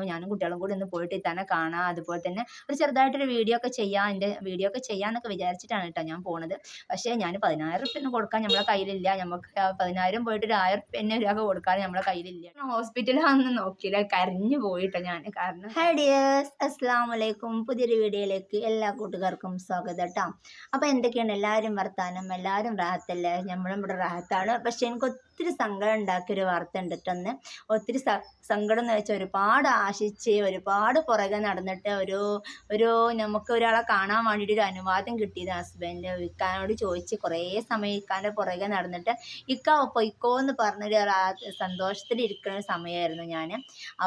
വിചാരിച്ചിരുന്നു ഞാനും കുട്ടികളും കൂടി ഒന്ന് പോയിട്ട് തന്നെ കാണാം. അതുപോലെ തന്നെ ഒരു ചെറുതായിട്ടൊരു വീഡിയോ ഒക്കെ ചെയ്യാം. എന്റെ വീഡിയോ ഒക്കെ ചെയ്യാമെന്നൊക്കെ വിചാരിച്ചിട്ടാണ് കേട്ടോ ഞാൻ പോണത്. പക്ഷേ ഞാൻ പതിനായിരം റുപ്യ ഒന്നും കൊടുക്കാൻ നമ്മളെ കയ്യിലില്ല. നമുക്ക് പതിനായിരം പോയിട്ട് ഒരു ആയിരം റുപ്യ തന്നെ ഒരാൾക്ക് കൊടുക്കാൻ നമ്മളെ കയ്യിലില്ല. ഹോസ്പിറ്റലാണെന്ന് നോക്കിയില്ല. കരഞ്ഞു പോയിട്ടോ ഞാൻ. കാരണം ഹൈ ഡിയേഴ്സ് അസ്സാം വലൈക്കും പുതിയൊരു വീഡിയോയിലേക്ക് എല്ലാ കൂട്ടുകാർക്കും സ്വാഗതം കേട്ടോ. അപ്പോൾ എന്തൊക്കെയാണ് എല്ലാവരും വർത്താനം എല്ലാവരും റാഹത്തല്ലേ? നമ്മളും ഇവിടെ റാഹത്താണ്. പക്ഷേ എനിക്ക് ഒത്തിരി സങ്കടം ഉണ്ടാക്കിയൊരു വാർത്ത ഉണ്ട് ട്ടോ ഒത്തിരി സങ്കടം എന്ന് വെച്ചാൽ ഒരുപാട് ആശിച്ച് ഒരുപാട് പുറകെ നടന്നിട്ട് ഒരു ഒരു നമുക്ക് ഒരാളെ കാണാൻ വേണ്ടിയിട്ട് ഒരു അനുവാദം കിട്ടിയത് ഹസ്ബൻഡ്. ഇക്കാനോട് ചോദിച്ച് കുറേ സമയം ഇക്കാന്റെ പുറകെ നടന്നിട്ട് ഇക്ക പൊയ്ക്കോ എന്ന് പറഞ്ഞൊരു സന്തോഷത്തിലിരിക്കുന്ന ഒരു സമയമായിരുന്നു ഞാൻ.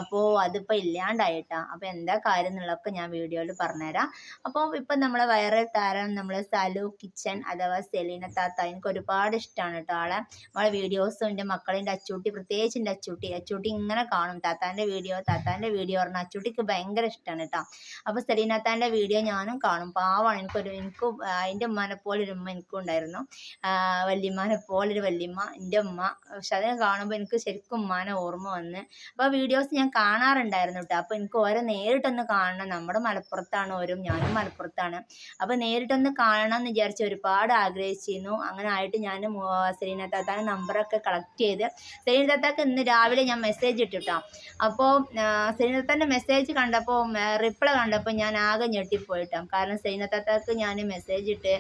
അപ്പോൾ അതിപ്പോൾ ഇല്ലാണ്ടായിട്ടാണ് അപ്പോൾ എന്താ കാര്യം എന്നുള്ളതൊക്കെ ഞാൻ വീഡിയോയിൽ പറഞ്ഞുതരാം. അപ്പോൾ ഇപ്പം നമ്മളെ വൈറൽ താരം നമ്മൾ സലു കിച്ചൻ അഥവാ സെലീന താത്ത എനിക്ക് ഒരുപാട് ഇഷ്ടമാണ് കേട്ടോ ആളെ. നമ്മളെ വീഡിയോസും എന്റെ മക്കളിന്റെ അച്ചൂട്ടി പ്രത്യേകിച്ച് എന്റെ അച്ചൂട്ടി. അച്ചൂട്ടി ഇങ്ങനെ കാണും. താത്താന്റെ വീഡിയോ താത്താന്റെ വീഡിയോ പറഞ്ഞാൽ അച്ചൂട്ടിക്ക് ഭയങ്കര ഇഷ്ടമാണ് കേട്ടോ അപ്പോൾ സെലീന താത്താന്റെ വീഡിയോ ഞാനും കാണും. പാവാണ്. എനിക്കൊരു എനിക്കും അതിന്റെ ഉമ്മാനെ പോലെ ഒരു ഉമ്മ എനിക്കും ഉണ്ടായിരുന്നു. വല്യമ്മാനെ പോലൊരു വല്യമ്മ എന്റെ ഉമ്മ. പക്ഷെ അതിനെ കാണുമ്പോൾ എനിക്ക് ശരിക്കും ഉമ്മാനെ ഓർമ്മ വന്ന്. അപ്പോൾ വീഡിയോസ് ഞാൻ കാണാറുണ്ടായിരുന്നു കേട്ടോ അപ്പോൾ എനിക്ക് ഓരോ നേരിട്ടൊന്ന് കാണണം. നമ്മുടെ മലപ്പുറത്താണ് ഓരോ ഞാനും മലപ്പുറത്താണ്. അപ്പോൾ നേരിട്ടൊന്ന് കാണണം എന്ന് വിചാരിച്ച് ഒരുപാട് ആഗ്രഹിച്ചിരുന്നു. അങ്ങനെ ആയിട്ട് ഞാൻ സെലീന താത്താന്റെ നമ്പറൊക്കെ കളക്ട് ചെയ്ത്. സെലീന ദത്താക്ക് ഇന്ന് രാവിലെ ഞാൻ മെസ്സേജ് ഇട്ടിട്ടോ. അപ്പോൾ സെലീന ദത്താന്റെ മെസ്സേജ് കണ്ടപ്പോൾ റിപ്ലൈ കണ്ടപ്പോൾ ഞാൻ ആകെ ഞെട്ടിപ്പോയിട്ടോ. കാരണം താത്താക്ക് ഞാൻ മെസ്സേജ് ഇട്ട്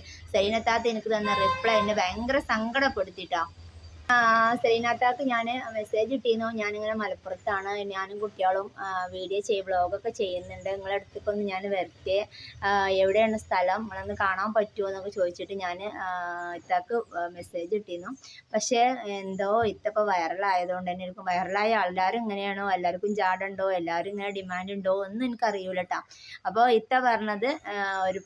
താത്ത എനിക്ക് തന്ന റിപ്ലൈ എന്നെ ഭയങ്കര സങ്കടപ്പെടുത്തിട്ടോ സെലീനാത്താക്ക് ഞാൻ മെസ്സേജ് ഇട്ടിരുന്നു. ഞാനിങ്ങനെ മലപ്പുറത്താണ്. ഞാനും കുട്ടികളും വീഡിയോ ചെയ്യും വ്ളോഗൊക്കെ ചെയ്യുന്നുണ്ട്. നിങ്ങളുടെ അടുത്തേക്കൊന്ന് ഞാൻ വരട്ടെ. എവിടെയാണ് സ്ഥലം? നിങ്ങളൊന്ന് കാണാൻ പറ്റുമോ എന്നൊക്കെ ചോദിച്ചിട്ട് ഞാൻ ഇത്താക്ക് മെസ്സേജ് ഇട്ടിരുന്നു. പക്ഷേ എന്തോ ഇത്തപ്പോൾ വൈറലായതുകൊണ്ട് തന്നെ എനിക്ക് വൈറലായ എല്ലാവരും ഇങ്ങനെയാണോ? എല്ലാവർക്കും ജാടുണ്ടോ? എല്ലാവരും ഇങ്ങനെ ഡിമാൻഡ് ഉണ്ടോ? ഒന്നും എനിക്കറിയൂല കേട്ടോ അപ്പോൾ ഇത്ത പറഞ്ഞത് ഒരു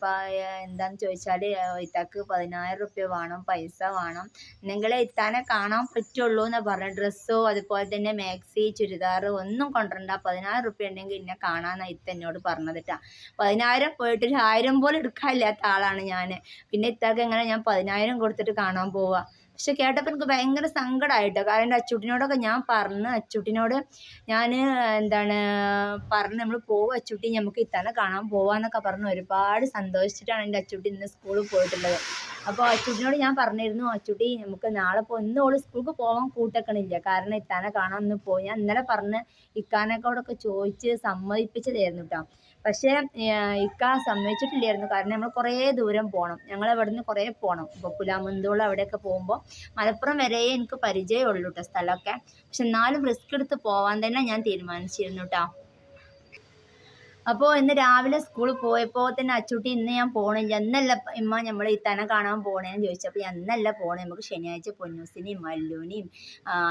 എന്താണെന്ന് ചോദിച്ചാൽ ഇത്താക്ക് പതിനായിരം റുപ്യ വേണം പൈസ വേണം. നിങ്ങളെ ഇത്താനെ കാണാൻ പറ്റുള്ളൂ എന്ന് പറഞ്ഞ ഡ്രസ്സോ അതുപോലെ തന്നെ മാക്സി ചുരിദാർ ഒന്നും കൊണ്ടുവരണ്ട. പതിനായിരം റുപ്യ ഉണ്ടെങ്കിൽ എന്നെ കാണാമെന്നാണ് ഇത്ത എന്നോട് പറഞ്ഞതിട്ടാ പതിനായിരം പോയിട്ട് ഒരു ആയിരം പോലും എടുക്കാനില്ലാത്ത ആളാണ് ഞാൻ പിന്നെ ഇത്താക്ക് എങ്ങനെ ഞാൻ പതിനായിരം കൊടുത്തിട്ട് കാണാൻ പോവുക പക്ഷെ കേട്ടപ്പോൾ എനിക്ക് ഭയങ്കര സങ്കടമായിട്ടോ കാരണം എന്റെ അച്ചൂട്ടിനോടൊക്കെ ഞാൻ പറഞ്ഞു അച്ചൂട്ടിനോട് ഞാൻ എന്താണ് പറഞ്ഞ് നമ്മൾ പോവും അച്ചൂട്ടി നമുക്ക് ഇത്തന്നെ കാണാൻ പോവാന്നൊക്കെ പറഞ്ഞ് ഒരുപാട് സന്തോഷിച്ചിട്ടാണ് എന്റെ അച്ചൂട്ടി ഇന്ന് സ്കൂളിൽ പോയിട്ടുള്ളത്. അപ്പോൾ അച്ചൂട്ടിനോട് ഞാൻ പറഞ്ഞിരുന്നു അച്ചൂട്ടി നമുക്ക് നാളെ പോ ഇന്ന് ഓൾ സ്കൂൾക്ക് പോകാൻ കൂട്ടക്കണില്ല. കാരണം ഇത്താനെ കാണാൻ ഒന്ന് പോയി. ഞാൻ ഇന്നലെ പറഞ്ഞ് ഇക്കാനൊക്കെ ചോദിച്ച് സമ്മതിപ്പിച്ചതായിരുന്നു കേട്ടോ പക്ഷേ ഇക്ക സമ്മതിച്ചിട്ടില്ലായിരുന്നു. കാരണം നമ്മൾ കുറേ ദൂരം പോകണം ഞങ്ങൾ അവിടെ നിന്ന് കുറേ പോകണം ഇപ്പോൾ പുലാമന്തോളം അവിടെയൊക്കെ പോകുമ്പോൾ മലപ്പുറം വരെ എനിക്ക് പരിചയമുള്ളൂ കേട്ടോ സ്ഥലമൊക്കെ. പക്ഷെ എന്നാലും റിസ്ക് എടുത്ത് പോവാൻ തന്നെ ഞാൻ തീരുമാനിച്ചിരുന്നു കേട്ടോ അപ്പോൾ ഇന്ന് രാവിലെ സ്കൂളിൽ പോയപ്പോൾ തന്നെ അച്ചുട്ടി ഇന്ന് ഞാൻ പോണില്ല. എന്നല്ല ഇമ്മ നമ്മൾ ഇത്തനെ കാണാൻ പോണേന്ന് ചോദിച്ചപ്പോൾ എന്നല്ല പോണേ. നമുക്ക് ശനിയാഴ്ച പൊന്നൂസിനെയും മല്ലുവിനെയും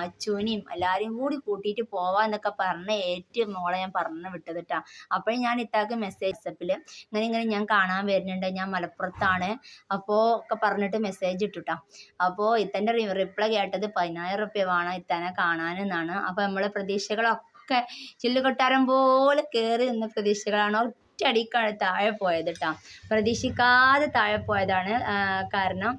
അച്ചൂനെയും എല്ലാവരെയും കൂടി കൂട്ടിയിട്ട് പോവാന്നൊക്കെ പറഞ്ഞ് ഏറ്റ് മോളെ ഞാൻ പറഞ്ഞു വിട്ടത് കേട്ടോ അപ്പോൾ ഞാൻ ഇത്താക്ക് മെസ്സേജ് വാട്സപ്പിൽ ഇങ്ങനെ ഇങ്ങനെ ഞാൻ കാണാൻ വരുന്നുണ്ട്. ഞാൻ മലപ്പുറത്താണ്. അപ്പോൾ ഒക്കെ പറഞ്ഞിട്ട് മെസ്സേജ് ഇട്ടുട്ടാ അപ്പോൾ ഇത്തന്റെ റിപ്ലൈ കേട്ടത് പതിനായിരം റുപ്യ വേണം ഇത്തനെ കാണാനെന്നാണ്. അപ്പോൾ നമ്മളെ പ്രതീക്ഷകളൊക്കെ ഒക്കെ ചില്ലുകൊട്ടാരം പോലെ കയറി നിന്ന പ്രതീക്ഷകളാണ് ഒറ്റയടിക്കാണ് താഴെ പോയത് കേട്ടോ പ്രതീക്ഷിക്കാതെ താഴെ പോയതാണ് കാരണം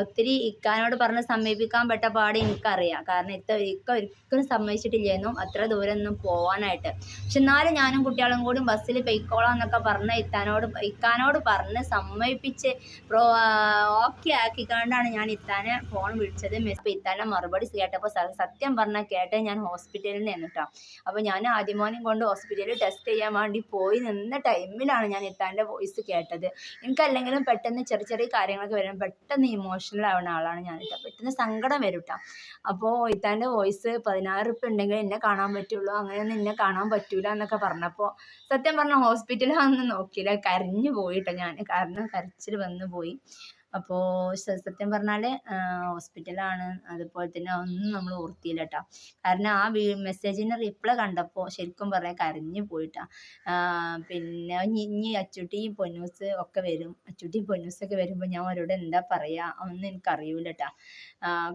ഒത്തിരി ഇക്കാനോട് പറഞ്ഞ് സമീപിക്കാൻ പെട്ട പാട് എനിക്കറിയാം. കാരണം ഇത്ത ഇക്ക ഒരിക്കലും സമ്മതിച്ചിട്ടില്ലായിരുന്നു അത്ര ദൂരം ഒന്നും പോകാനായിട്ട് പക്ഷെ എന്നാലും ഞാനും കുട്ടികളും കൂടി ബസ്സിൽ പൊയ്ക്കോളാം എന്നൊക്കെ പറഞ്ഞ് ഇത്താനോട് ഇക്കാനോട് പറഞ്ഞ് സമ്മതിപ്പിച്ച് പ്രോ ഓക്കെ ആക്കിക്കാണ്ടാണ് ഞാൻ ഇത്താനെ ഫോൺ വിളിച്ചത്. ഇപ്പൊ ഇത്താനെ മറുപടി കേട്ടപ്പോൾ സത്യം പറഞ്ഞാൽ കേട്ടത് ഞാൻ ഹോസ്പിറ്റലിൽ നിന്ന് കേട്ടോ അപ്പോൾ ഞാൻ ആദ്യമോനും കൊണ്ട് ഹോസ്പിറ്റലിൽ ടെസ്റ്റ് ചെയ്യാൻ വേണ്ടി പോയി നിന്ന ടൈമിലാണ് ഞാൻ ഇത്താന്റെ വോയിസ് കേട്ടത്. എനിക്കല്ലെങ്കിലും പെട്ടെന്ന് ചെറിയ ചെറിയ കാര്യങ്ങളൊക്കെ വരും പെട്ടെന്ന് ഇമോഷണൽ ആവുന്ന ആളാണ് ഞാൻ കേട്ടോ. പെട്ടെന്ന് സങ്കടം വരും കേട്ടോ. അപ്പോൾ ഇത്താന്റെ വോയിസ് പതിനാറ് റുപ്യ ഉണ്ടെങ്കിൽ എന്നെ കാണാൻ പറ്റുള്ളൂ. അങ്ങനെയൊന്നും എന്നെ കാണാൻ പറ്റൂല എന്നൊക്കെ പറഞ്ഞപ്പോൾ സത്യം പറഞ്ഞാൽ ഹോസ്പിറ്റലിൽ വന്ന് നോക്കിയില്ല. കരഞ്ഞു പോയിട്ടോ ഞാൻ. കാരണം കരച്ചിൽ വന്നു പോയി. അപ്പോൾ സത്യം പറഞ്ഞാൽ ഹോസ്പിറ്റലാണ്. അതുപോലെ തന്നെ ഒന്നും നമ്മൾ ഓർത്തിയില്ല കേട്ടോ കാരണം ആ മെസ്സേജിന് റിപ്ലൈ കണ്ടപ്പോൾ ശരിക്കും പറയാൻ കരഞ്ഞു പോയിട്ടാ. പിന്നെ ഇനി അച്ചുട്ടിയും പൊന്നൂസ് ഒക്കെ വരും. അച്ചുട്ടിയും പൊന്നൂസൊക്കെ വരുമ്പോൾ ഞാൻ അവരോട് എന്താ പറയുക ഒന്നും എനിക്കറിയൂല കേട്ടോ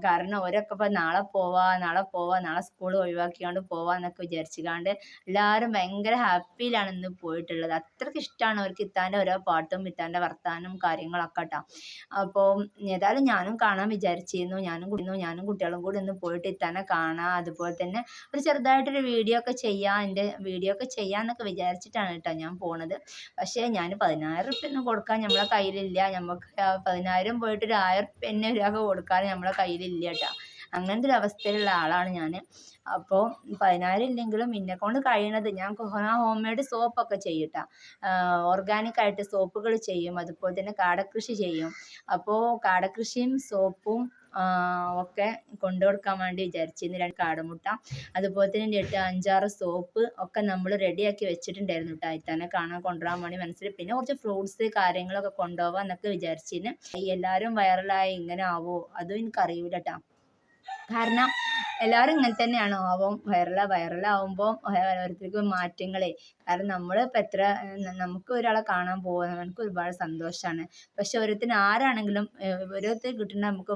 കാരണം അവരൊക്കെ ഇപ്പോൾ നാളെ പോവാ നാളെ പോവാ നാളെ സ്കൂൾ ഒഴിവാക്കിയാണ്ട് പോവാന്നൊക്കെ വിചാരിച്ചുകാണ്ട് എല്ലാവരും ഭയങ്കര ഹാപ്പിയിലാണ് ഇന്ന് പോയിട്ടുള്ളത്. അത്രയ്ക്ക് ഇഷ്ടമാണ് അവർക്ക് ഇത്താന്റെ ഓരോ പാട്ടും ഇത്താന്റെ വർത്താനം കാര്യങ്ങളൊക്കെ കേട്ടോ അപ്പോൾ ഏതായാലും ഞാനും കാണാൻ വിചാരിച്ചിരുന്നു. ഞാനും കുടിന്നു ഞാനും കുട്ടികളും കൂടി ഒന്ന് പോയിട്ട് ഇത്തന്നെ കാണാം. അതുപോലെ തന്നെ ഒരു ചെറുതായിട്ടൊരു വീഡിയോ ഒക്കെ ചെയ്യാം. എന്റെ വീഡിയോ ഒക്കെ ചെയ്യാമെന്നൊക്കെ വിചാരിച്ചിട്ടാണ് കേട്ടോ ഞാൻ പോണത്. പക്ഷേ ഞാൻ പതിനായിരം റുപ്യ ഒന്നും കൊടുക്കാൻ നമ്മളെ കയ്യിലില്ല. നമുക്ക് പതിനായിരം പോയിട്ട് ഒരു ആയിരം റുപ്യ തന്നെ ഒരാൾക്ക് കൊടുക്കാൻ നമ്മളെ കയ്യിലില്ല കേട്ടോ. അങ്ങനത്തെ ഒരു അവസ്ഥയിലുള്ള ആളാണ് ഞാൻ അപ്പോൾ പതിനായിരം ഇല്ലെങ്കിലും എന്നെ കൊണ്ട് കഴിയണത് ഞാൻ ഹോം മെയ്ഡ് സോപ്പൊക്കെ ഓർഗാനിക്കായിട്ട് ഓർഗാനിക് ആയിട്ട് സോപ്പുകൾ ചെയ്യും. അതുപോലെ തന്നെ കാടക്കൃഷി ചെയ്യും. അപ്പോൾ കാടക്കൃഷിയും സോപ്പും ഒക്കെ കൊണ്ടു കൊടുക്കാൻ വേണ്ടി വിചാരിച്ചിരുന്നു. രണ്ട് കാടമുട്ട. അതുപോലെ തന്നെ എട്ട് അഞ്ചാറ് സോപ്പ് ഒക്കെ നമ്മൾ റെഡിയാക്കി വെച്ചിട്ടുണ്ടായിരുന്നു കേട്ടോ അതിൽ കാണാൻ കൊണ്ടുപോകാൻ വേണ്ടി മനസ്സിൽ പിന്നെ കുറച്ച് ഫ്രൂട്ട്സ് കാര്യങ്ങളൊക്കെ കൊണ്ടുപോകാം എന്നൊക്കെ വിചാരിച്ചിരുന്നു എല്ലാവരും വൈറലായി ഇങ്ങനെ ആവോ? അതും എനിക്കറിയില്ല കേട്ടോ കാരണം എല്ലാവരും ഇങ്ങനെ തന്നെയാണ്? ആവും വൈറല വൈറലാവുമ്പോൾ ഓരോരുത്തർക്കും മാറ്റങ്ങളെ. കാരണം നമ്മൾ ഇപ്പം എത്ര നമുക്ക് ഒരാളെ കാണാൻ പോകുക നമുക്ക് ഒരുപാട് സന്തോഷമാണ് പക്ഷെ ഓരോരുത്തരും ആരാണെങ്കിലും ഓരോരുത്തർ കിട്ടുന്ന നമുക്ക്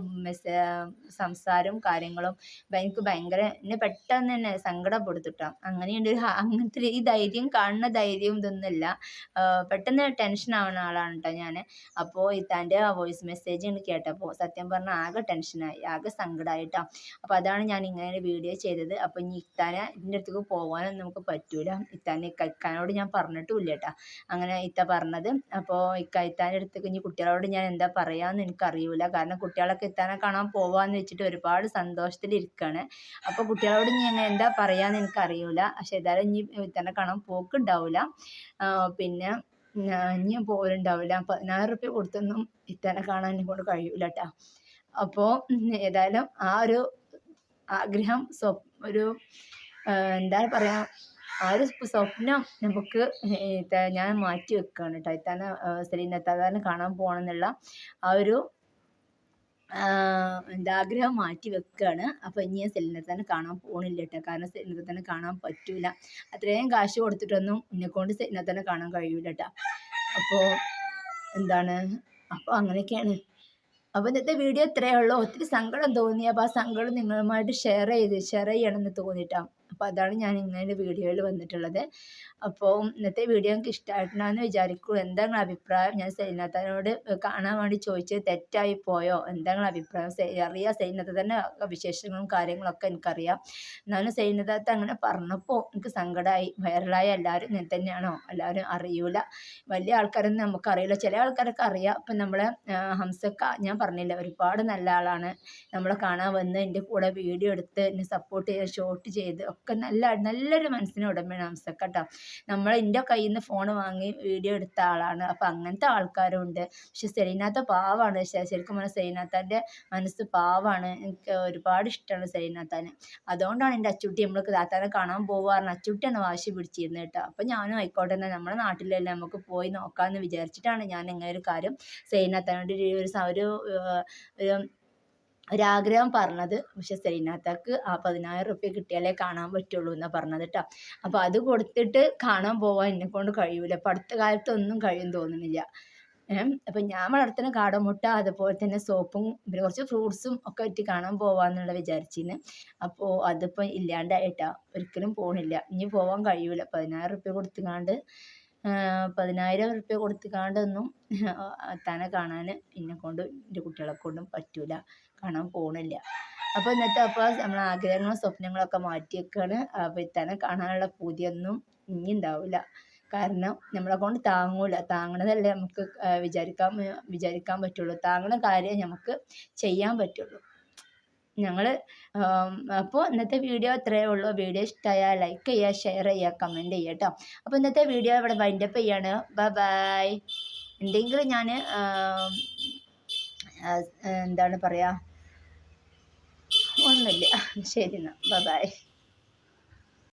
സംസാരവും കാര്യങ്ങളും എനിക്ക് ഭയങ്കര എന്നെ പെട്ടെന്ന് തന്നെ സങ്കടപ്പെടുത്തിട്ടാം. അങ്ങനെയുണ്ട് അങ്ങനത്തെ ഈ ധൈര്യം കാണുന്ന ധൈര്യവും ഇതൊന്നുമില്ല. പെട്ടെന്ന് ടെൻഷൻ ആവുന്ന ആളാണ് കേട്ടോ ഞാൻ അപ്പോൾ ഇത്താന്റെ വോയിസ് മെസ്സേജ് കേട്ടപ്പോൾ സത്യം പറഞ്ഞാൽ ആകെ ടെൻഷനായി ആകെ സങ്കടമായിട്ടോ അപ്പോൾ അതാണ് ഞാൻ ഇങ്ങനെ വീഡിയോ ചെയ്തത്. അപ്പോൾ ഇനി ഇത്താനെ ഇതിന്റെ അടുത്തേക്ക് പോകാനൊന്നും നമുക്ക് പറ്റൂല. ഇത്താനെ ഇക്കാനോട് ഞാൻ പറഞ്ഞിട്ടുമില്ല കേട്ടോ അങ്ങനെ ഇത്ത പറഞ്ഞത്. അപ്പോൾ ഇക്ക ഇത്താന്റെ അടുത്തേക്ക് ഇനി കുട്ടികളോട് ഞാൻ എന്താ പറയാന്ന് എനിക്ക് അറിയൂല കാരണം കുട്ടികളൊക്കെ ഇത്താനെ കാണാൻ പോവാന്ന് വെച്ചിട്ട് ഒരുപാട് സന്തോഷത്തിലിരിക്കുകയാണ് അപ്പോൾ കുട്ടികളോട് അങ്ങനെ എന്താ പറയാമെന്ന് അറിയൂല പക്ഷേ ഏതായാലും ഇനി ഇത്താനെ കാണാൻ പോക്കുണ്ടാവില്ല പിന്നെ ഇനി പോലുണ്ടാവില്ല പതിനായിരം റുപ്യ കൊടുത്തൊന്നും ഇത്തനെ കാണാൻ എന്നെ കൊണ്ട് കഴിയൂല കേട്ടോ അപ്പോൾ ഏതായാലും ആ ഒരു ആഗ്രഹം ഒരു എന്താ പറയുക ആ ഒരു സ്വപ്നം നമുക്ക് ഞാൻ മാറ്റി വെക്കുകയാണ് കേട്ടോ ഇത്താനെ സെലീന കാണാൻ പോകണം എന്നുള്ള ആ ഒരു എന്താ ആഗ്രഹം മാറ്റി വെക്കുകയാണ് അപ്പോൾ ഇനി ഞാൻ സെലിനത്താനെ കാണാൻ പോകണില്ല കേട്ടോ കാരണം സെലിനത്താനെ കാണാൻ പറ്റൂല. അത്രയും കാശ് കൊടുത്തിട്ടൊന്നും എന്നെക്കൊണ്ട് സെലിനത്താനെ കാണാൻ കഴിയൂല കേട്ടോ അപ്പോൾ എന്താണ്? അപ്പോൾ അങ്ങനെയൊക്കെയാണ്. അപ്പോൾ ഇന്നത്തെ വീഡിയോ ഇത്രയേ ഉള്ളൂ ഒത്തിരി സങ്കടം തോന്നി. അപ്പോൾ ആ സങ്കടം നിങ്ങളുമായിട്ട് ഷെയർ ചെയ്ത് ഷെയർ ചെയ്യണമെന്ന് തോന്നിയിട്ടാണ് അപ്പോൾ അതാണ് ഞാൻ ഇങ്ങനെ വീഡിയോയിൽ വന്നിട്ടുള്ളത്. അപ്പോൾ ഇന്നത്തെ വീഡിയോ എനിക്ക് ഇഷ്ടമായിട്ടുണ്ടെന്ന് വിചാരിക്കൂ. എന്താണ് അഭിപ്രായം? ഞാൻ സൈനത്തനോട് കാണാൻ വേണ്ടി ചോദിച്ചത് തെറ്റായി പോയോ? എന്താണ് അഭിപ്രായം? അറിയാം സൈനാഥ തന്നെ വിശേഷങ്ങളും കാര്യങ്ങളൊക്കെ എനിക്കറിയാം. എന്നാലും സൈനാഥത്ത് അങ്ങനെ പറഞ്ഞപ്പോൾ എനിക്ക് സങ്കടമായി വൈറലായ എല്ലാവരും ഇങ്ങനെ തന്നെയാണോ? എല്ലാവരും അറിയൂല. വലിയ ആൾക്കാരൊന്നും നമുക്കറിയില്ല. ചില ആൾക്കാരൊക്കെ അറിയാം. ഇപ്പം നമ്മളെ ഹംസക്ക ഞാൻ പറഞ്ഞില്ല. ഒരുപാട് നല്ല ആളാണ്. നമ്മളെ കാണാൻ വന്ന് എന്റെ കൂടെ വീഡിയോ എടുത്ത് എന്നെ സപ്പോർട്ട് ചെയ്ത് ഷോട്ട് ചെയ്ത് ഒക്കെ നല്ല നല്ലൊരു മനസ്സിന് ഉടമയാണ് ഹംസക്ക കേട്ടോ നമ്മൾ എന്റെ കയ്യിൽ നിന്ന് ഫോൺ വാങ്ങി വീഡിയോ എടുത്ത ആളാണ്. അപ്പോൾ അങ്ങനത്തെ ആൾക്കാരും ഉണ്ട് പക്ഷെ സെലിനാഥ പാവാണ്. ശരിക്കും പറഞ്ഞാൽ സെലീനാത്താന്റെ മനസ്സ് പാവാണ്. എനിക്ക് ഒരുപാട് ഇഷ്ടമാണ് സെലിനാഥാന് അതുകൊണ്ടാണ് എന്റെ അച്ചുട്ടി നമ്മൾക്ക് താത്താനെ കാണാൻ പോകാറുണ്ട് അച്ചുട്ടിയാണ് വാശി പിടിച്ചിരുന്നത് കേട്ടോ അപ്പോൾ ഞാനും ആയിക്കോട്ടെ നമ്മുടെ നാട്ടിലല്ലേ നമുക്ക് പോയി നോക്കാമെന്ന് വിചാരിച്ചിട്ടാണ് ഞാൻ ഇങ്ങനെ ഒരു കാര്യം സെലീനാത്താനോട് ഒരു ഒരു ഒരാഗ്രഹം പറഞ്ഞത്. പക്ഷെ സെലീനാത്താക്ക് ആ പതിനായിരം റുപ്യ കിട്ടിയാലേ കാണാൻ പറ്റുള്ളൂ എന്നാണ് പറഞ്ഞത് കേട്ടോ അപ്പോൾ അത് കൊടുത്തിട്ട് കാണാൻ പോവാൻ എന്നെ കൊണ്ട് കഴിയൂല. ഇപ്പം അടുത്ത കാലത്തൊന്നും കഴിയും തോന്നുന്നില്ല. അപ്പം ഞാൻ വളർത്തുന്ന കാടമുട്ട അതുപോലെ തന്നെ സോപ്പും പിന്നെ കുറച്ച് ഫ്രൂട്ട്സും ഒക്കെ ഇട്ട് കാണാൻ പോവാന്നുള്ള വിചാരിച്ചിന്. അപ്പോൾ അതിപ്പോ ഇല്ലാണ്ടായിട്ടാ. ഒരിക്കലും പോണില്ല. ഇനി പോവാൻ കഴിയൂല. പതിനായിരം റുപ്യ കൊടുത്തുകാണ്ട് പതിനായിരം ഉറുപ്യ കൊടുത്തുകാണ്ടൊന്നും തന്നെ കാണാൻ കൊണ്ട് എന്റെ കുട്ടികളെ കൊണ്ടും പറ്റൂല. കാണാൻ പോണില്ല. അപ്പോൾ ഇന്നത്തെ അപ്പോൾ നമ്മൾ ആഗ്രഹങ്ങളും സ്വപ്നങ്ങളൊക്കെ മാറ്റി വെക്കുകയാണ് അപ്പോൾ തന്നെ കാണാനുള്ള പൂതിയൊന്നും ഇനി ഉണ്ടാവില്ല കാരണം നമ്മളെ കൊണ്ട് താങ്ങൂല. താങ്ങണതല്ലേ നമുക്ക് വിചാരിക്കാൻ വിചാരിക്കാൻ പറ്റുള്ളൂ. താങ്ങണ കാര്യം നമുക്ക് ചെയ്യാൻ പറ്റുള്ളൂ. ഞങ്ങൾ അപ്പോൾ ഇന്നത്തെ വീഡിയോ ഇത്രയേ ഉള്ളൂ. വീഡിയോ ഇഷ്ടമായാൽ ലൈക്ക് ചെയ്യുക ഷെയർ ചെയ്യുക കമന്റ് ചെയ്യുക കേട്ടോ അപ്പോൾ ഇന്നത്തെ വീഡിയോ ഇവിടെ വൈൻഡപ്പ് ചെയ്യാണ്. ബൈ ബൈ എന്തെങ്കിലും ഞാൻ എന്താണ് പറയുക ഒന്നുമില്ല. ശരി എന്നാൽ ബൈ ബൈ